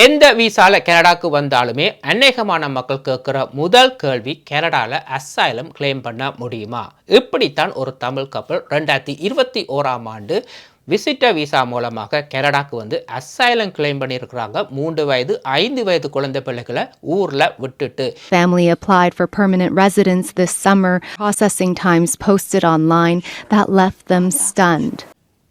எந்த விசால கனடாக்கு வந்தாலுமே அநேகமான மக்கள் கேட்குற முதல் கேள்வி கனடாவில் அசைலம் கிளைம் பண்ண முடியுமா இப்படித்தான் ஒரு தமிழ் கப்பல் ரெண்டாயிரத்தி இருபத்தி ஓராம் ஆண்டு விசிட்டர் விசா மூலமாக கனடாக்கு வந்து அசைலம் கிளைம் பண்ணியிருக்கிறாங்க மூன்று வயது ஐந்து வயது குழந்தை பிள்ளைகளை ஊரில் விட்டுட்டு Family applied for permanent residence this summer. Processing times posted online that left them stunned.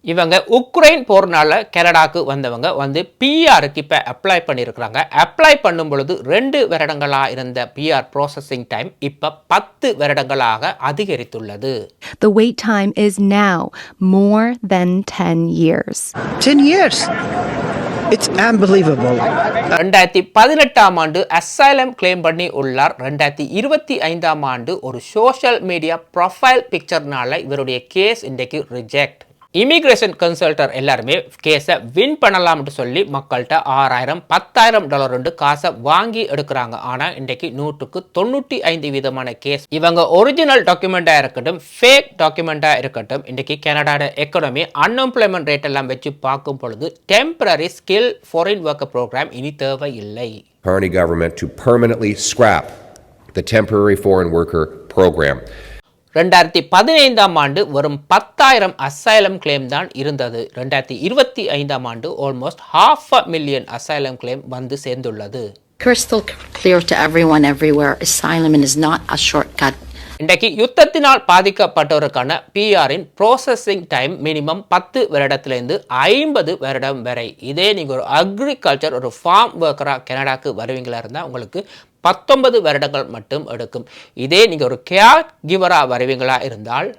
இவங்க உக்ரைன் போர்னால கனடாக்கு வந்தவங்க வந்து பிஆருக்கு இப்போ அப்ளை பண்ணியிருக்கிறாங்க அப்ளை பண்ணும் பொழுது ரெண்டு வருடங்களாக இருந்த பிஆர் ப்ராசஸிங் டைம் இப்போ பத்து வருடங்களாக அதிகரித்துள்ளது The wait time is now more than 10 years. 10 years. It's unbelievable. ரெண்டாயிரத்தி பதினெட்டாம் ஆண்டு அசைலம் கிளைம் பண்ணி உள்ளார் ரெண்டாயிரத்தி இருபத்தி ஐந்தாம் ஆண்டு ஒரு சோஷியல் மீடியா ப்ரொஃபைல் பிக்சர்னால இவருடைய கேஸ் இன்றைக்கு ரிஜெக்ட் இமிகிரேஷன் கன்சல்டர் எல்லாருமே கேஸை வின் பண்ணலாம்னு சொல்லி மக்கள்கிட்ட ஆறாயிரம் பத்தாயிரம் டாலர் ரெண்டு காசை வாங்கி எடுக்கிறாங்க. ஆனால் இன்றைக்கு நூற்றுக்கு தொண்ணூற்றி ஐந்து விதமான கேஸ். இவங்க ஒரிஜினல் டாக்குமெண்ட்டாக இருக்கட்டும் ஃபேக் டாக்குமெண்ட்டாக இருக்கட்டும் இன்றைக்கு கனடாட எக்கனமி அன்எம்ப்ளாய்மெண்ட் ரேட் எல்லாம் வச்சு பார்க்கும் பொழுது temporary skill foreign worker program இனி தேவையில்லை. Carney government to permanently scrap the temporary foreign worker program. ரெண்டாயிரத்தி பதினைந்தாம் ஆண்டு வெறும் பத்தாயிரம் அசைலம் கிளைம் தான் இருந்தது. ரெண்டாயிரத்தி இருபத்தி ஐந்தாம் ஆண்டு almost half a million asylum claim வந்து சேர்ந்துள்ளது. Crystal clear to everyone everywhere asylum is not a shortcut. இன்றைக்கு யுத்தத்தினால் பாதிக்கப்பட்டோருக்கான பிஆரின் ப்ராசஸிங் டைம் மினிமம் பத்து வருடத்திலிருந்து ஐம்பது வருடம் வரை. இதே நீங்கள் ஒரு அக்ரிகல்ச்சர் ஒரு ஃபார்ம் ஒர்க்கராக கனடாக்கு வருவீங்களா இருந்தால் உங்களுக்கு பத்தொன்பது வருடங்கள் மட்டும் எடுக்கும். இதே நீங்கள் ஒரு கேர் கிவராக வருவீங்களா இருந்தால்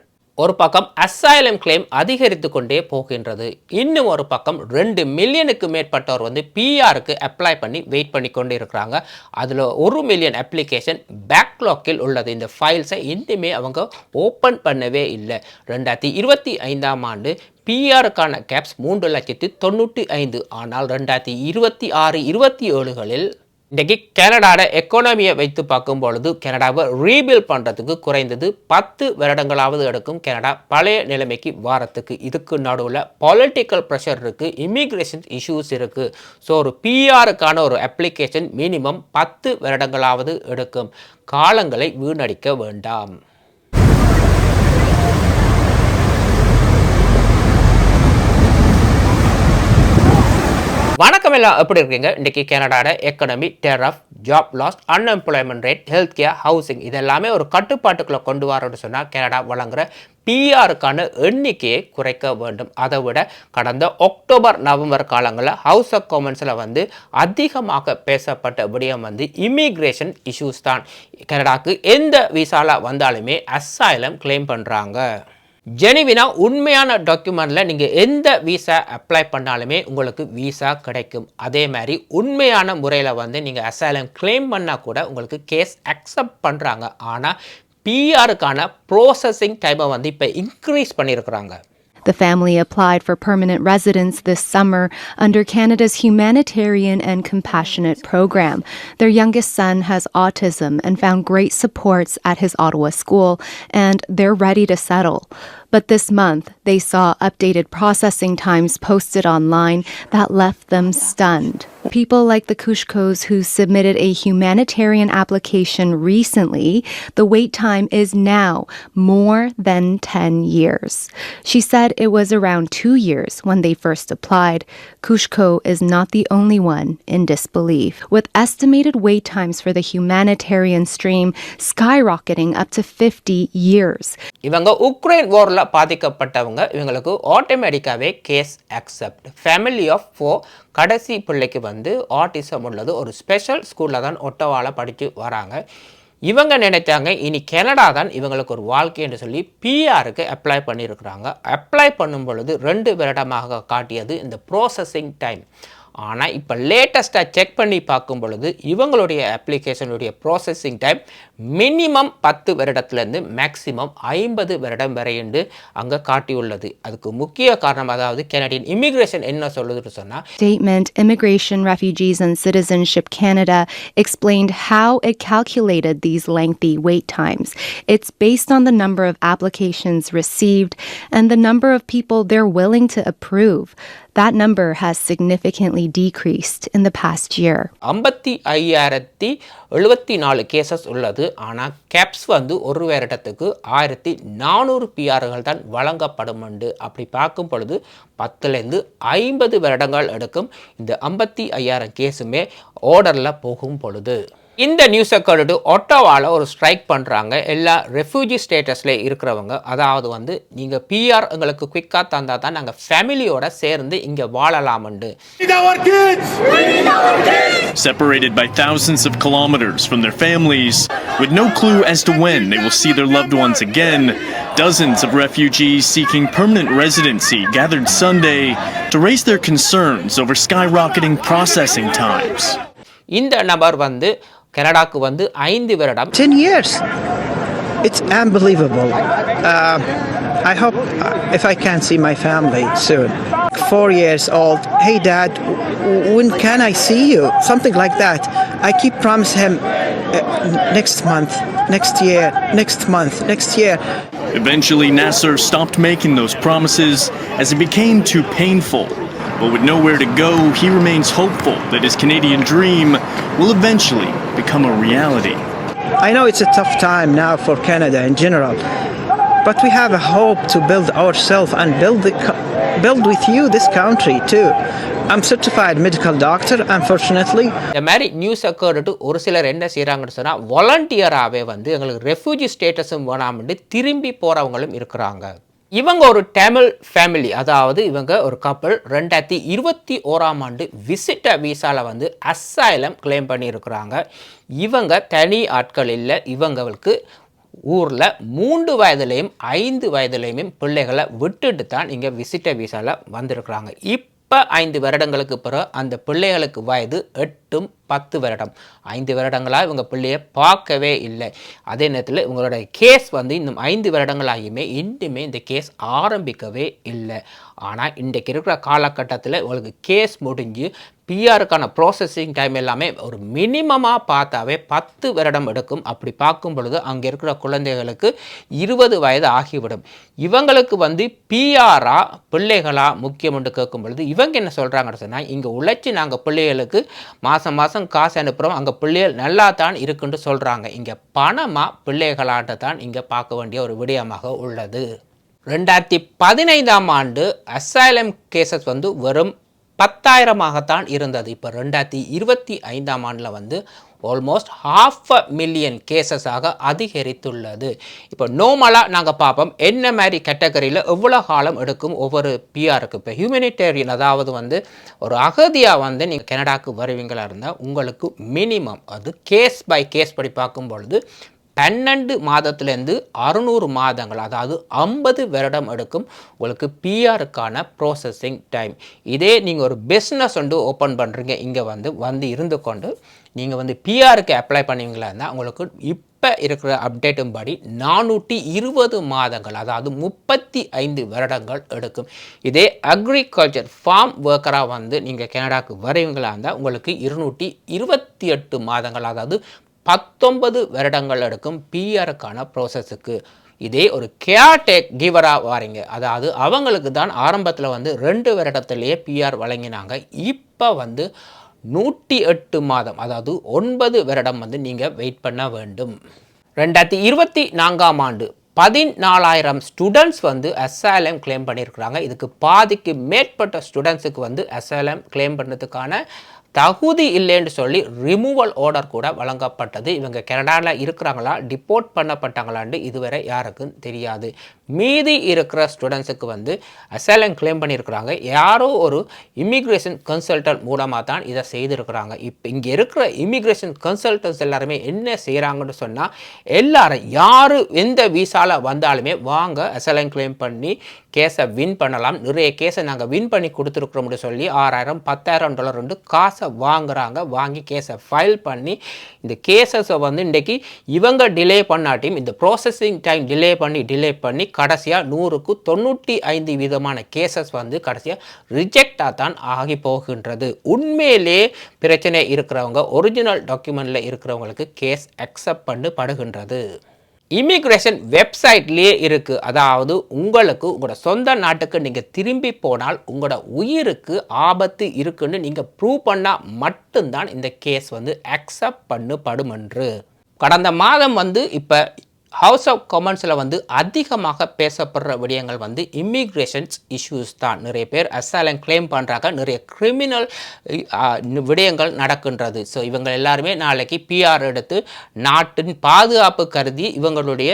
ஒரு பக்கம் அசைலம் கிளைம் அதிகரித்து கொண்டே போகின்றது. இன்னும் ஒரு பக்கம் ரெண்டு மில்லியனுக்கு மேற்பட்டவர் வந்து பிஆருக்கு அப்ளை பண்ணி வெயிட் பண்ணி கொண்டு இருக்கிறாங்க. அதில் ஒரு மில்லியன் அப்ளிகேஷன் பேக்லாக்கில் உள்ளது. இந்த ஃபைல்ஸை இன்னுமே அவங்க ஓப்பன் பண்ணவே இல்லை. ரெண்டாயிரத்தி இருபத்தி ஐந்தாம் ஆண்டு பிஆருக்கான கேப்ஸ் மூன்று லட்சத்தி தொண்ணூற்றி ஐந்து. ஆனால் ரெண்டாயிரத்தி இருபத்தி ஆறு இருபத்தி ஏழுகளில் இன்றைக்கி கனடாட எக்கானமியை வைத்து பார்க்கும் பொழுது கனடாவை ரீபில் பண்ணுறதுக்கு குறைந்தது பத்து வருடங்களாவது எடுக்கும் கனடா பழைய நிலைமைக்கு வாரத்துக்கு. இதுக்கு நடுவில் பொலிட்டிக்கல் ப்ரெஷர் இருக்குது இமிக்ரேஷன் இஷ்யூஸ் இருக்குது ஸோ ஒரு பிஆருக்கான ஒரு அப்ளிகேஷன் மினிமம் பத்து வருடங்களாவது எடுக்கும். காலங்களை வீணடிக்க வேண்டாம். வணக்கம் எல்லாம் எப்படி இருக்கீங்க? இன்றைக்கி கனடாட economy tariff job loss unemployment rate health care housing இதெல்லாமே ஒரு கட்டுப்பாட்டுக்குள்ளே கொண்டு வரோம்னு சொன்னால் கனடா வழங்குற பிஆருக்கான எண்ணிக்கையை குறைக்க வேண்டும். அதை விட கடந்த அக்டோபர் நவம்பர் காலங்களில் ஹவுஸ் ஆஃப் காமன்ஸில் வந்து அதிகமாக பேசப்பட்ட விடயம் வந்து இமிக்ரேஷன் இஷ்யூஸ் தான். கனடாவுக்கு எந்த விசாவில் வந்தாலுமே அசைலம் கிளைம் பண்ணுறாங்க ஜெனிவினா உண்மையான டாக்குமெண்ட்டில் நீங்கள் எந்த விசா அப்ளை பண்ணாலுமே உங்களுக்கு விசா கிடைக்கும் அதே மாதிரி உண்மையான முறையில் வந்து நீங்கள் அசைலம் கிளைம் பண்ணால் கூட உங்களுக்கு கேஸ் அக்செப்ட் பண்ணுறாங்க ஆனால் பிஆருக்கான ப்ரோசஸிங் டைமை வந்து இப்போ இன்க்ரீஸ் பண்ணியிருக்கிறாங்க The family applied for permanent residence this summer under Canada's humanitarian and compassionate program. Their youngest son has autism and found great supports at his Ottawa school, and they're ready to settle. But this month, they saw updated processing times posted online that left them stunned. People like the Kushkos who submitted a humanitarian application recently, the wait time is now more than 10 years. She said it was around two years when they first applied. Kushko is not the only one in disbelief, with estimated wait times for the humanitarian stream skyrocketing up to 50 years. பாதிக்கப்பட்டவங்க இவங்களுக்கு ஆட்டோமேட்டிக்காகவே case accept family of ஃபோ கடைசி பிள்ளைக்கு வந்து autism உள்ளது. ஒரு special ஸ்கூலில் தான் ஒட்டவாவில் படித்து வராங்க. இவங்க நினைத்தாங்க இனி கனடா தான் இவங்களுக்கு ஒரு வாழ்க்கை என்று சொல்லி பிஆருக்கு அப்ளை பண்ணியிருக்கிறாங்க. அப்ளை பண்ணும் பொழுது ரெண்டு வருடமாக காட்டியது இந்த ப்ரோசஸிங் டைம் ஆனால் இப்போ லேட்டஸ்ட்டாக செக் பண்ணி பார்க்கும் பொழுது இவங்களுடைய அப்ளிகேஷனுடைய ப்ராசஸிங் டைம் மினிமம் பத்து வருடத்துலேருந்து மேக்ஸிமம் ஐம்பது வருடம் வரை என்று அங்கே காட்டியுள்ளது அதுக்கு முக்கிய காரணம் அதாவது கனடியன் இமிக்ரேஷன் என்ன சொல்லுதுன்னு சொன்னால் Statement Immigration, Refugees, and Citizenship Canada explained how it calculated these lengthy wait times. It's based on the number of applications received and the number of people they're willing to approve. That number has significantly decreased in the past year. ஐம்பத்தி ஐயாயிரத்தி எழுபத்தி நாலு cases உள்ளது. ஆனால் caps வந்து ஒரு வருடத்துக்கு ஆயிரத்தி நானூறு பிஆர்கள் தான் வழங்கப்படும் உண்டு. அப்படி பார்க்கும் பொழுது பத்துலேருந்து ஐம்பது வருடங்கள் எடுக்கும் இந்த ஐம்பத்தி ஐயாயிரம் கேஸுமே ஆர்டரில் போகும் பொழுது. இந்த நியூஸை கேட்டுட்டு ஒட்டோவாவில் ஒரு ஸ்ட்ரைக் பண்ணுறாங்க எல்லா ரெஃப்யூஜி ஸ்டேட்டஸில் இருக்கிறவங்க அதாவது வந்து நீங்கள் பிஆர் எங்களுக்கு குயிக்காக தந்தால் தான் நாங்கள் ஃபேமிலியோட சேர்ந்து இங்கே வாழலாமண்டு separated by thousands of kilometers from their families, with no clue as to when they will see their loved ones again. Dozens of refugees seeking permanent residency gathered Sunday to raise their concerns over skyrocketing processing times. இந்த நபர் வந்து கனடாக்கு வந்து ஐந்து வருடம் 10 years. It's unbelievable. Uh, I hope uh, if I can see my family soon. Four years old. Hey, Dad, w- when can I see you? Something like that. I keep promise him uh, next month, next year, next month, next year. Eventually, Nasser stopped making those promises as it became too painful. But with nowhere to go, he remains hopeful that his Canadian dream will eventually become a reality. I know it's a tough time now for Canada in general, but we have a hope to build ourselves and build the co- build with you this country too. I'm certified medical doctor. Unfortunately, இந்த மாதிரி நியூஸை கேட்டுட்டு ஒரு சிலர் என்ன செய்கிறாங்கன்னு சொன்னால் வாலண்டியராகவே வந்து எங்களுக்கு ரெஃப்யூஜி ஸ்டேட்டஸும் வேணாம்னு திரும்பி போகிறவங்களும் இருக்கிறாங்க இவங்க ஒரு தமிழ் ஃபேமிலி அதாவது இவங்க ஒரு கப்பல் ரெண்டாயிரத்தி இருபத்தி ஓராம் ஆண்டு விசிட்டர் விசாவில் வந்து அசைலம் கிளைம் பண்ணியிருக்கிறாங்க. இவங்க தனி ஆட்கள் இல்லை. இவங்களுக்கு ஊரில் மூன்று வயதுலேயும் ஐந்து வயதுலேயுமே பிள்ளைகளை விட்டுட்டு தான் இங்கே விசிட்டர் விசாவில் வந்திருக்கிறாங்க. இப்போ ஐந்து வருடங்களுக்கு பிறகு அந்த பிள்ளைகளுக்கு வயது எட்டும் பத்து வருடம். ஐந்து வருடங்களாக இவங்க பிள்ளையை பார்க்கவே இல்லை. அதே நேரத்தில் இவங்களோட கேஸ் வந்து இன்னும் ஐந்து வருடங்களாகியுமே இன்னுமே இந்த கேஸ் ஆரம்பிக்கவே இல்லை. ஆனால் இன்றைக்கு இருக்கிற காலகட்டத்தில் உங்களுக்கு கேஸ் முடிஞ்சு பிஆருக்கான ப்ராசஸிங் டைம் எல்லாமே ஒரு மினிமமாக பார்த்தாவே பத்து வருடம் எடுக்கும். அப்படி பார்க்கும் பொழுது அங்கே இருக்கிற குழந்தைகளுக்கு இருபது வயது ஆகிவிடும். இவங்களுக்கு வந்து பிஆரா பிள்ளைகளா முக்கியம் என்று கேட்கும் பொழுது இவங்க என்ன சொல்கிறாங்கன்னு சொன்னால் இங்கே உழைச்சி நாங்கள் பிள்ளைகளுக்கு மாதம் மாதம் காசு அனுப்புகிறோம் அங்கே பிள்ளைகள் நல்லா தான் இருக்குன்னு சொல்கிறாங்க இங்கே பணமாக பிள்ளைகளாட்ட தான் இங்கே பார்க்க வேண்டிய ஒரு விடயமாக உள்ளது. ரெண்டாயிரத்தி பதினைந்தாம் ஆண்டு அசைலம் கேசஸ் வந்து வெறும் பத்தாயிரமாகத்தான் இருந்தது. இப்போ ரெண்டாயிரத்தி இருபத்தி ஐந்தாம் ஆண்டில் வந்து ஆல்மோஸ்ட் ஹாஃப் அ மில்லியன் கேசஸாக அதிகரித்துள்ளது. இப்போ நோமலாக நாங்கள் பார்ப்போம். என்ன மாதிரி கேட்டகரியில் எவ்வளோ காலம் எடுக்கும் ஒவ்வொரு பிஆருக்கு இப்போ ஹியூமனிடேரியன் அதாவது வந்து ஒரு அகதியாக வந்து நீங்கள் கனடாக்கு வருவீங்களா இருந்தால் உங்களுக்கு மினிமம் அது கேஸ் பை கேஸ் படி பார்க்கும் பொழுது பன்னெண்டு மாதத்துலேருந்து அறுநூறு மாதங்கள் அதாவது ஐம்பது வருடம் எடுக்கும் உங்களுக்கு பிஆருக்கான ப்ராசஸிங் டைம் இதே நீங்கள் ஒரு பிஸ்னஸ் வந்து ஓப்பன் பண்ணுறீங்க இங்கே வந்து வந்து இருந்து கொண்டு நீங்கள் வந்து பிஆருக்கு அப்ளை பண்ணுவீங்களா இருந்தால் உங்களுக்கு இப்போ இருக்கிற அப்டேட்டும் படி நானூற்றி இருபது மாதங்கள் அதாவது முப்பத்தி ஐந்து வருடங்கள் எடுக்கும். இதே அக்ரிகல்ச்சர் ஃபார்ம் ஒர்க்கராக வந்து நீங்கள் கனடாவுக்கு வரைவீங்களா இருந்தால் உங்களுக்கு இருநூற்றி இருபத்தி எட்டு மாதங்கள் அதாவது பத்தொன்பது வருடங்கள் எடுக்கும் பிஆருக்கான ப்ரோசஸுக்கு இதே ஒரு கேர்டேக் கிவராக வாரீங்க அதாவது அவங்களுக்கு தான் ஆரம்பத்தில் வந்து ரெண்டு வருடத்திலேயே பிஆர் வழங்கினாங்க. இப்போ வந்து நூற்றி எட்டு மாதம் அதாவது ஒன்பது வருடம் வந்து நீங்கள் வெயிட் பண்ண வேண்டும். ரெண்டாயிரத்தி இருபத்தி நான்காம் ஆண்டு பதினாலாயிரம் ஸ்டூடெண்ட்ஸ் வந்து அசாலம் கிளைம் பண்ணியிருக்கிறாங்க. இதுக்கு பாதிக்கு மேற்பட்ட ஸ்டூடெண்ட்ஸுக்கு வந்து அசாலம் கிளைம் பண்ணுறதுக்கான தகுதி இல்லைன்னு சொல்லி ரிமூவல் ஆர்டர் கூட வழங்கப்பட்டது. இவங்க கனடாவில் இருக்கிறாங்களா? டிப்போர்ட் பண்ணப்பட்டாங்களான்னு இதுவரை யாருக்கும் தெரியாது. மீதி இருக்கிற ஸ்டூடெண்ட்ஸுக்கு வந்து அசைலம் கிளைம் பண்ணியிருக்கிறாங்க. யாரோ ஒரு இமிக்ரேஷன் கன்சல்டன்ட் மூலமாக தான் இதை செய்திருக்கிறாங்க. இப்போ இங்கே இருக்கிற இமிக்ரேஷன் கன்சல்டன்ஸ் எல்லாருமே என்ன செய்கிறாங்கன்னு சொன்னால் எல்லாரும் யார் எந்த விசாவில் வந்தாலுமே வாங்க அசைலம் கிளைம் பண்ணி கேஸை வின் பண்ணலாம். நிறைய கேஸை நாங்கள் வின் பண்ணி கொடுத்துருக்குறோம்னு சொல்லி ஆறாயிரம் பத்தாயிரம் டாலர் வந்து காசு வாங்குறாங்க வாங்கி கேஸை ஃபைல் பண்ணி இந்த கேசஸை வந்து இன்றைக்கி இவங்க டிலே பண்ணாட்டியும் இந்த ப்ராசஸிங் டைம் டிலே பண்ணி டிலே பண்ணி கடைசியாக நூறுக்கு தொண்ணூற்றி ஐந்து விதமான கேசஸ் வந்து கடைசியாக ரிஜெக்டாக தான் ஆகி போகின்றது. உண்மையிலே பிரச்சனை இருக்கிறவங்க ஒரிஜினல் டாக்குமெண்ட்டில் இருக்கிறவங்களுக்கு கேஸ் அக்செப்ட் பண்ணப்படுகின்றது. இமிக்ரேஷன் வெப்சைட்லேயே இருக்குது அதாவது உங்களுக்கு உங்களோட சொந்த நாட்டுக்கு நீங்கள் திரும்பி போனால் உங்களோட உயிருக்கு ஆபத்து இருக்குன்னு நீங்கள் ப்ரூவ் பண்ணால் மட்டும்தான் இந்த கேஸ் வந்து அக்செப்ட் பண்ணப்படும் என்று கடந்த மாதம் வந்து இப்போ ஹவுஸ் ஆஃப் காமன்ஸில் வந்து அதிகமாக பேசப்படுற விடயங்கள் வந்து இமிக்ரேஷன்ஸ் இஷ்யூஸ் தான். நிறைய பேர் அசாலம் கிளைம் பண்ணுறாங்க நிறைய கிரிமினல் விடயங்கள் நடக்கின்றது. ஸோ இவங்க எல்லாருமே நாளைக்கு பிஆர் எடுத்து நாட்டின் பாதுகாப்பு கருதி இவங்களுடைய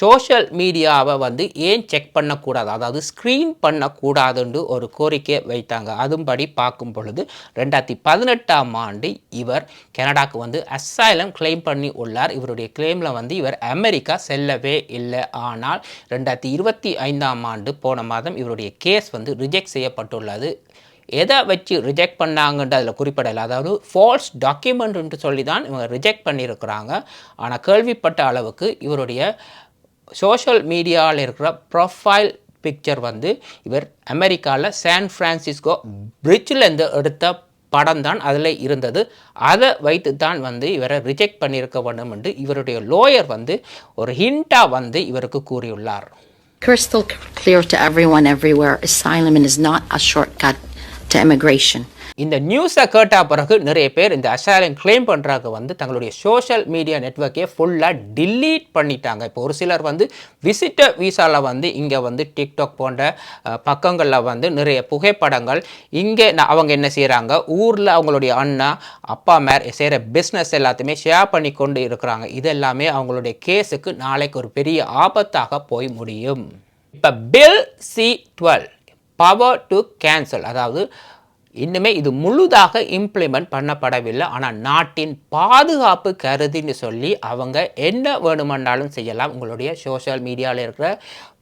சோஷியல் மீடியாவை வந்து ஏன் செக் பண்ணக்கூடாது? அதாவது ஸ்க்ரீன் பண்ணக்கூடாதுன்னு ஒரு கோரிக்கை வைத்தாங்க. அதுபடி பார்க்கும் பொழுது ரெண்டாயிரத்தி பதினெட்டாம் ஆண்டு இவர் கனடாக்கு வந்து அசைலம் கிளைம் பண்ணி உள்ளார். இவருடைய கிளைமில் வந்து இவர் அமெரிக்கா செல்லவே இல்லை. ஆனால் ரெண்டாயிரத்தி இருபத்தி ஐந்தாம் ஆண்டு போன மாதம் இவருடைய கேஸ் வந்து ரிஜெக்ட் செய்யப்பட்டுள்ளது. எதை வச்சு ரிஜெக்ட் பண்ணாங்கன்ட்டு அதில் குறிப்பிடலை. அதாவது ஃபால்ஸ் டாக்குமெண்ட்ன்ட்டு சொல்லி தான் இவங்க ரிஜெக்ட் பண்ணியிருக்கிறாங்க. ஆனால் கேள்விப்பட்ட அளவுக்கு இவருடைய சோஷியல் மீடியாவில் இருக்கிற ப்ரொஃபைல் பிக்சர் வந்து இவர் அமெரிக்காவில் சான் ஃப்ரான்சிஸ்கோ பிரிட்ஜிலேருந்து எடுத்த படம் தான் அதில் இருந்தது அதை வைத்து தான் வந்து இவரை ரிஜெக்ட் பண்ணியிருக்க வேண்டும் என்று இவருடைய லோயர் வந்து ஒரு ஹிண்ட்டாக வந்து இவருக்கு கூறியுள்ளார் Crystal clear to everyone everywhere asylum is not a shortcut to immigration. இந்த நியூஸை கேட்ட பிறகு நிறைய பேர் இந்த அசாலம் கிளைம் பண்ணுறாங்க வந்து தங்களுடைய சோஷியல் மீடியா நெட்ஒர்க்கே ஃபுல்லாக டிலீட் பண்ணிட்டாங்க. இப்போ ஒரு சிலர் வந்து விசிட்டர் வீசாவில் வந்து இங்கே வந்து டிக்டாக் போன்ற பக்கங்களில் வந்து நிறைய புகைப்படங்கள் இங்கே அவங்க என்ன செய்கிறாங்க ஊரில் அவங்களுடைய அண்ணா அப்பா மேர் செய்கிற பிஸ்னஸ் எல்லாத்தையுமே ஷேர் பண்ணி கொண்டு இருக்கிறாங்க. இதெல்லாமே அவங்களுடைய கேஸுக்கு நாளைக்கு ஒரு பெரிய ஆபத்தாக போய் முடியும். இப்போ bill C twelve power to cancel அதாவது இன்னுமே இது முழுதாக இம்ப்ளிமெண்ட் பண்ணப்படவில்லை. ஆனால் நாட்டின் பாதுகாப்பு கருதின்னு சொல்லி அவங்க என்ன வேணுமென்றாலும் செய்யலாம். உங்களுடைய சோஷியல் மீடியாவில் இருக்கிற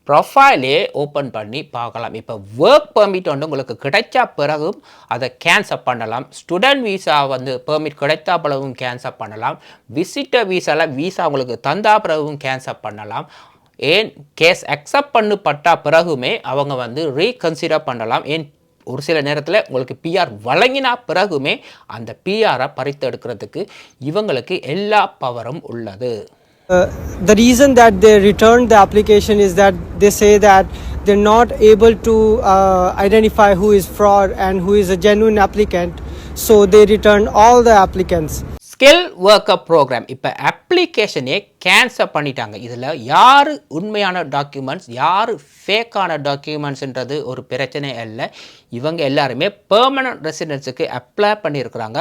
ப்ரொஃபைலே ஓப்பன் பண்ணி பார்க்கலாம். இப்போ ஒர்க் பெர்மிட் வந்து உங்களுக்கு கிடைச்ச பிறகும் அதை கேன்சல் பண்ணலாம். ஸ்டூடெண்ட் வீசா வந்து பெர்மிட் கிடைத்தா பிறகும் கேன்சல் பண்ணலாம். விசிட்டர் வீசாவில் வீசா உங்களுக்கு தந்தா பிறகும் கேன்சல் பண்ணலாம். ஏன் கேஸ் அக்செப்ட் பண்ணப்பட்ட பிறகுமே அவங்க வந்து ரீகன்சிடர் பண்ணலாம். ஏன் ஒரு சில நேரத்தில் உங்களுக்கு பிஆர் வழங்கினா பிறகுமே அந்த பிஆரை பறித்தெடுக்கிறதுக்கு இவங்களுக்கு எல்லா பவரும் உள்ளது Uh, the reason that they returned the application is that they say that they're not able to uh, identify who is fraud and who is a genuine applicant, so they returned all the applicants. Skill worker program இப்போ அப்ளிகேஷனே cancel பண்ணிட்டாங்க. இதில் யார் உண்மையான documents யார் ஃபேக்கான டாக்குமெண்ட்ஸ்ன்றது ஒரு பிரச்சனை இல்லை இவங்க எல்லாருமே பெர்மனன்ட் ரெசிடென்ஸுக்கு அப்ளை பண்ணியிருக்கிறாங்க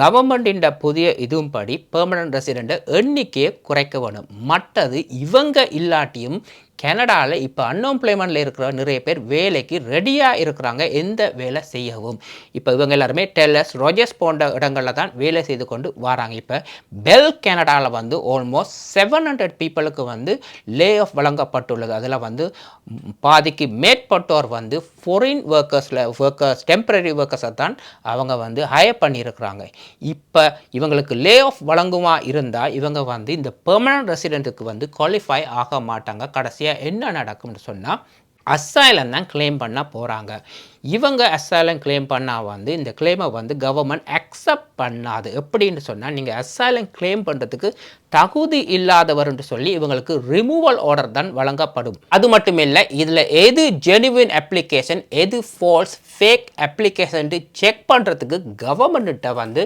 கவர்மெண்டின் புதிய இதுவும் படி பெர்மனன்ட் ரெசிடெண்ட்டை எண்ணிக்கையை குறைக்க வேணும். மற்றது இவங்க இல்லாட்டியும் கனடாவில் இப்போ அன்எம்ப்ளாய்மெண்ட்டில் இருக்கிற நிறைய பேர் வேலைக்கு ரெடியாக இருக்கிறாங்க. எந்த வேலை செய்யவும். இப்போ இவங்க எல்லாருமே டெல்லஸ் ரோஜர்ஸ் போன்ற இடங்களில் தான் வேலை செய்து கொண்டு வராங்க. இப்போ பெல் கனடாவில் வந்து ஆல்மோஸ்ட் செவன் ஹண்ட்ரட் பீப்புளுக்கு வந்து லே ஆஃப் வழங்கப்பட்டுள்ளது. அதில் வந்து பாதிக்கு மேற்பட்டோர் வந்து ஃபாரின் ஒர்க்கர்ஸில் ஒர்க்கர்ஸ் டெம்பரரி ஒர்க்கர்ஸை தான் அவங்க வந்து ஹையர் பண்ணியிருக்கிறாங்க. இப்போ இவங்களுக்கு லே ஆஃப் வழங்குமா இருந்தால் இவங்க வந்து இந்த பெர்மனன்ட் ரெசிடென்ட்டுக்கு வந்து குவாலிஃபை ஆக மாட்டாங்க. கடைசியாக என்ன நடக்கும்னு சொன்னால் அசைலம் தான் கிளைம் பண்ண போகிறாங்க இவங்க அசைலம் கிளைம் பண்ணால் வந்து இந்த கிளைமை வந்து கவர்மெண்ட் அக்செப்ட் பண்ணாது. எப்படின்னு சொன்னால் நீங்கள் அசைலம் கிளைம் பண்ணுறதுக்கு தகுதி இல்லாதவர்னு சொல்லி இவங்களுக்கு ரிமூவல் ஆர்டர் தான் வழங்கப்படும். அது மட்டும் இல்லை இதில் எது ஜெனுவின் அப்ளிகேஷன் எது ஃபால்ஸ் ஃபேக் அப்ளிகேஷன் செக் பண்ணுறதுக்கு கவர்மெண்ட்ட வந்து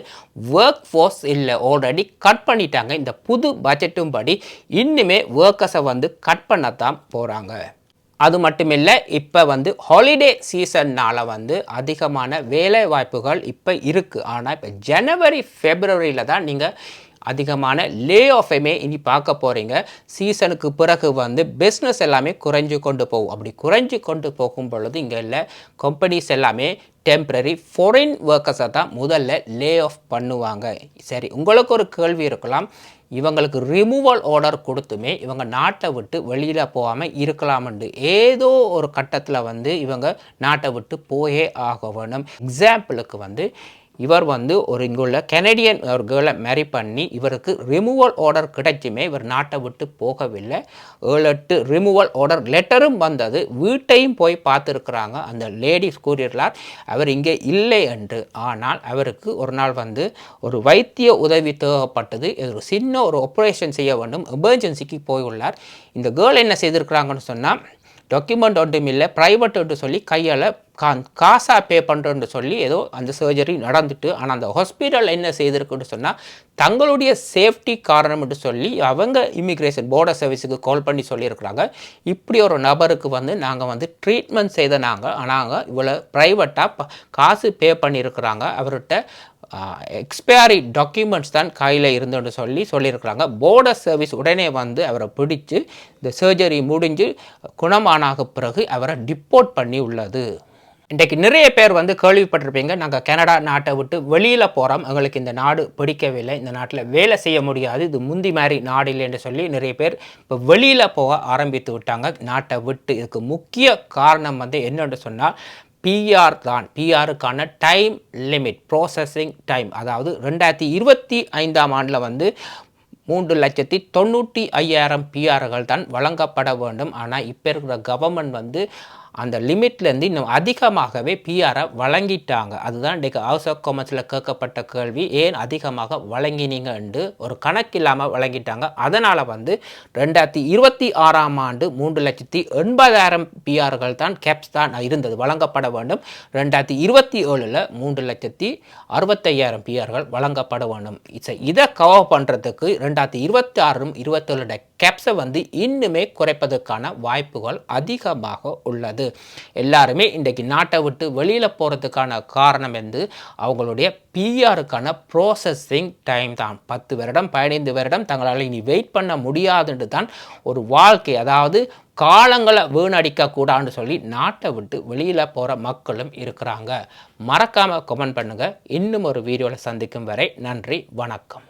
ஒர்க் ஃபோர்ஸ் இல்லை ஆல்ரெடி கட் பண்ணிட்டாங்க. இந்த புது பட்ஜெட்டும் படி இன்னுமே ஒர்க்கர்ஸை வந்து கட் பண்ணத்தான் போகிறாங்க அது மட்டும் இல்லை இப்போ வந்து ஹாலிடே சீசன்னால் வந்து அதிகமான வேலை வாய்ப்புகள் இப்போ இருக்குது ஆனால் இப்போ ஜனவரி ஃபெப்ரவரியில் தான் நீங்கள் அதிகமான லே ஆஃபையுமே இனி பார்க்க போகிறீங்க சீசனுக்கு பிறகு வந்து பிஸ்னஸ் எல்லாமே குறைஞ்சு கொண்டு போகும். அப்படி குறைஞ்சு கொண்டு போகும் பொழுது இங்கே இல்லை கம்பெனிஸ் எல்லாமே டெம்ப்ரரி ஃபாரின் ஒர்க்கர்ஸை தான் முதல்ல லே ஆஃப் பண்ணுவாங்க. சரி உங்களுக்கு ஒரு கேள்வி இருக்கலாம். இவங்களுக்கு ரிமூவல் ஆர்டர் கொடுத்துமே இவங்க நாட்டை விட்டு வெளியில் போகாமல் இருக்கலாம்னு ஏதோ ஒரு கட்டத்தில் வந்து இவங்க நாட்டை விட்டு போயே ஆக வேணும் எக்ஸாம்பிளுக்கு வந்து இவர் வந்து ஒரு இங்குள்ள கெனடியன் ஒரு கேர்ளை மேரி பண்ணி இவருக்கு ரிமூவல் ஆர்டர் கிடைச்சுமே இவர் நாட்டை விட்டு போகவில்லை. ஏழு எட்டு ரிமூவல் ஆர்டர் லெட்டரும் வந்தது. வீட்டையும் போய் பார்த்துருக்குறாங்க. அந்த லேடிஸ் கூறியுள்ளார் அவர் இங்கே இல்லை என்று. ஆனால் அவருக்கு ஒரு நாள் வந்து ஒரு வைத்திய உதவி தேவைப்பட்டது. ஒரு சின்ன ஒரு ஆப்ரேஷன் செய்ய வேண்டும். எமர்ஜென்சிக்கு போயுள்ளார் இந்த கேர்ள் என்ன செய்திருக்கிறாங்கன்னு சொன்னால் டாக்குமெண்ட் ஒன்றும் இல்லை ப்ரைவேட் சொல்லி கையால் கா காசாக பே பண்ணுறோன்னு சொல்லி ஏதோ அந்த சர்ஜரி நடந்துட்டு ஆனால் அந்த ஹாஸ்பிட்டல் என்ன செய்திருக்குன்னு சொன்னால் தங்களுடைய சேஃப்டி காரணம் என்று சொல்லி அவங்க இமிக்ரேஷன் போர்டர் சர்வீஸுக்கு கால் பண்ணி சொல்லியிருக்கிறாங்க. இப்படி ஒரு நபருக்கு வந்து நாங்கள் வந்து ட்ரீட்மெண்ட் செய்த நாங்கள் ஆனால் இவ்வளோ ப்ரைவேட்டாக காசு பே பண்ணியிருக்கிறாங்க. அவர்கிட்ட எக்ஸ்பயரி டாக்குமெண்ட்ஸ் தான் கையில் இருந்துன்னு சொல்லி சொல்லியிருக்கிறாங்க. போர்டர் சர்வீஸ் உடனே வந்து அவரை பிடிச்சு இந்த சர்ஜரி முடிஞ்சு குணமானாக பிறகு அவரை டிப்போர்ட் பண்ணி உள்ளது. இன்றைக்கு நிறைய பேர் வந்து கேள்விப்பட்டிருப்பீங்க நாங்கள் கனடா நாட்டை விட்டு வெளியில் போகிறோம் எங்களுக்கு இந்த நாடு பிடிக்கவில்லை இந்த நாட்டில் வேலை செய்ய முடியாது இது முந்தி மாதிரி நாடு இல்லைன்னு சொல்லி நிறைய பேர் இப்போ வெளியில் போக ஆரம்பித்து விட்டாங்க. நாட்டை விட்டு இதுக்கு முக்கிய காரணம் வந்து என்னென்னு சொன்னால் பிஆர் தான். பிஆருக்கான டைம் லிமிட் ப்ராசஸிங் டைம் அதாவது ரெண்டாயிரத்தி இருபத்தி ஐந்தாம் ஆண்டில் வந்து மூன்று லட்சத்தி தொண்ணூற்றி ஐயாயிரம் பிஆர்கள் தான் வழங்கப்பட வேண்டும். ஆனால் இப்போ இருக்கிற கவர்மெண்ட் வந்து அந்த லிமிட்லேருந்து இன்னும் அதிகமாகவே பிஆரை வழங்கிட்டாங்க. அதுதான் இன்றைக்கு ஹவுஸ் ஆஃப் காமர்ஸில் கேட்கப்பட்ட கேள்வி. ஏன் அதிகமாக வழங்கினீங்க என்று ஒரு கணக்கு இல்லாமல் வழங்கிட்டாங்க. அதனால் வந்து ரெண்டாயிரத்தி இருபத்தி ஆறாம் ஆண்டு மூன்று லட்சத்தி எண்பதாயிரம் பிஆர்கள் தான் கேப்ஸ் தான் இருந்தது வழங்கப்பட வேண்டும். ரெண்டாயிரத்தி இருபத்தி ஏழில் மூன்று லட்சத்தி அறுபத்தையாயிரம் பிஆர்கள் வழங்கப்பட வேண்டும். இதை கவர் பண்ணுறதுக்கு ரெண்டாயிரத்தி இருபத்தி ஆறும் இருபத்தேழு கேப்ஸை வந்து இன்னுமே குறைப்பதற்கான வாய்ப்புகள் அதிகமாக உள்ளது. எல்லாருமே இன்றைக்கு நாட்டை விட்டு வெளியில் போகிறதுக்கான காரணம் வந்து அவங்களுடைய பிஆருக்கான ப்ராசஸிங் டைம் தான். பத்து வருடம் பதினைந்து வருடம் தங்களால் இனி வெயிட் பண்ண முடியாதுன்னு தான் ஒரு வாழ்க்கை. அதாவது காலங்களை வீணடிக்கக்கூடாதுன்னு சொல்லி நாட்டை விட்டு வெளியில் போகிற மக்களும் இருக்கிறாங்க. மறக்காமல் கமெண்ட் பண்ணுங்கள் இன்னும் ஒரு வீடியோவில் சந்திக்கும் வரை நன்றி வணக்கம்.